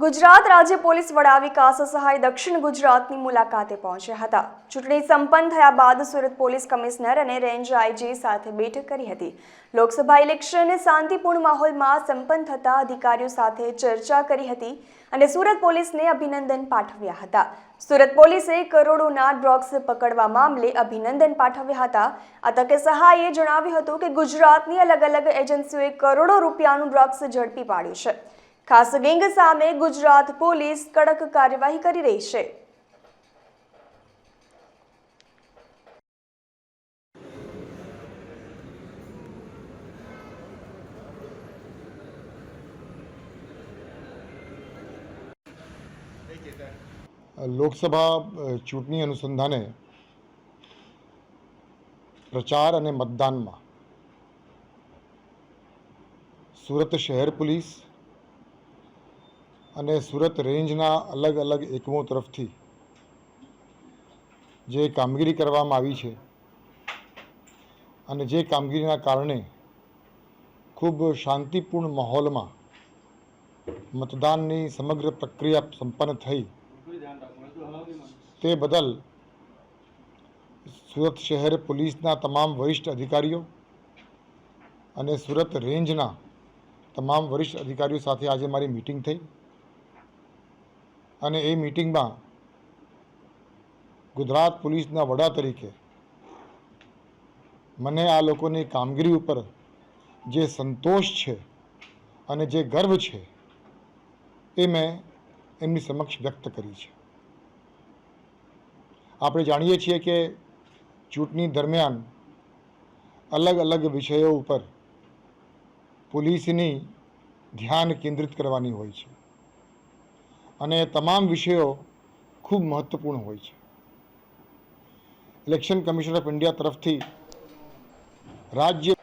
ગુજરાત રાજ્ય પોલીસ વડા વિકાસ સહાય દક્ષિણ ગુજરાતની મુલાકાતે પહોંચ્યા હતા. ચૂંટણી સંપન્ન થયા બાદ સુરત પોલીસ કમિશનર અને રેન્જ આઈજી સાથે બેઠક કરી હતી. લોકસભા ઇલેક્શન શાંતિપૂર્ણ માહોલમાં સંપન્ન થતા અધિકારીઓ સાથે ચર્ચા કરી હતી અને સુરત પોલીસને અભિનંદન પાઠવ્યા હતા. સુરત પોલીસે કરોડોના ડ્રગ્સ પકડવા મામલે અભિનંદન પાઠવ્યા હતા. આ તકે સહાયે જણાવ્યું હતું કે ગુજરાતની અલગ અલગ એજન્સીઓએ કરોડો રૂપિયાનું ડ્રગ્સ ઝડપી પાડ્યું છે. ખાસ ગેંગ સામે ગુજરાત પોલીસ કડક કાર્યવાહી કરી રહી છે. લોકસભા ચૂંટણી અનુસંધાને પ્રચાર અને મતદાનમાં સુરત શહેર પોલીસ અને સુરત રેન્જના અલગ અલગ એકમો તરફથી જે કામગીરી કરવામાં આવી છે અને જે કામગીરીના કારણે ખૂબ શાંતિપૂર્ણ માહોલમાં મતદાનની સમગ્ર પ્રક્રિયા સંપન્ન થઈ. તે બદલ સુરત શહેર પોલીસના તમામ વરિષ્ઠ અધિકારીઓ અને સુરત રેન્જના તમામ વરિષ્ઠ અધિકારીઓ સાથે આજે મારી મિટિંગ થઈ. અને એ મિટિંગમાં ગુજરાત પોલીસના વડા તરીકે મને આ લોકોની કામગીરી ઉપર જે સંતોષ છે અને જે ગર્વ છે એ મેં એમની સમક્ષ વ્યક્ત કરી છે. આપણે જાણીએ છીએ કે ચૂંટણી દરમિયાન અલગ અલગ વિષયો ઉપર પોલીસની ધ્યાન કેન્દ્રિત કરવાની હોય છે. અને તમામ વિષયો ખૂબ મહત્ત્વપૂર્ણ હોય છે. ઇલેક્શન કમિશન ઓફ ઇન્ડિયા તરફથી રાજ્ય